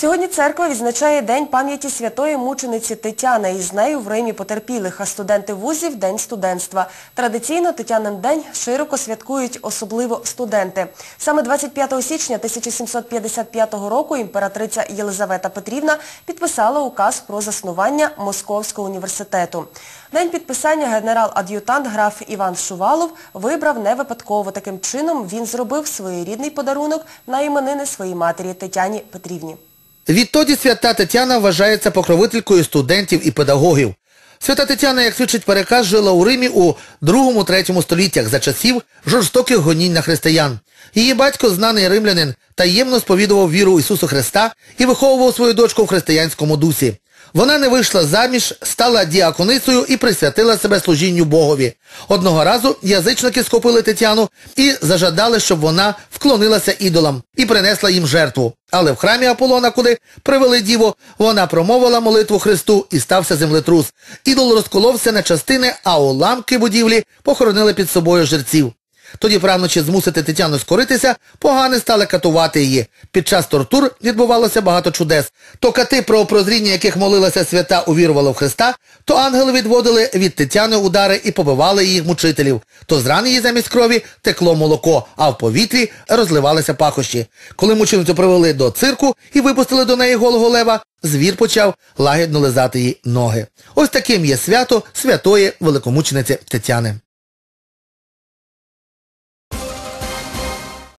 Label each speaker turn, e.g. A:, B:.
A: Сьогодні церква відзначає День пам'яті святої мучениці Тетяни. І з нею в Римі потерпілих, а студенти вузів – День студентства. Традиційно Тетянин день широко святкують особливо студенти. Саме 25 січня 1755 року імператриця Єлизавета Петрівна підписала указ про заснування Московського університету. День підписання генерал-ад'ютант граф Іван Шувалов вибрав не випадково. Таким чином він зробив своєрідний подарунок на іменини своїй матері Тетяні Петрівні.
B: Відтоді свята Тетяна вважається покровителькою студентів і педагогів. Свята Тетяна, як свідчить переказ, жила у Римі у 2-3 століттях за часів жорстоких гонінь на християн. Її батько, знаний римлянин, таємно сповідував віру Ісусу Христа і виховував свою дочку в християнському дусі. Вона не вийшла заміж, стала діаконицею і присвятила себе служінню Богові. Одного разу язичники схопили Тетяну і зажадали, щоб вона вклонилася ідолам і принесла їм жертву. Але в храмі Аполлона, куди привели діву, вона промовила молитву Христу і стався землетрус. Ідол розколовся на частини, а уламки будівлі похоронили під собою жерців. Тоді, правнучи змусити Тетяну скоритися, погани стали катувати її. Під час тортур відбувалося багато чудес. То кати, про прозріння яких молилася свята, увірували в Христа, то ангели відводили від Тетяни удари і побивали їх мучителів. То з ран її замість крові текло молоко, а в повітрі розливалися пахощі. Коли мученицю привели до цирку і випустили до неї голого лева, звір почав лагідно лизати їй ноги. Ось таким є свято святої великомучениці Тетяни.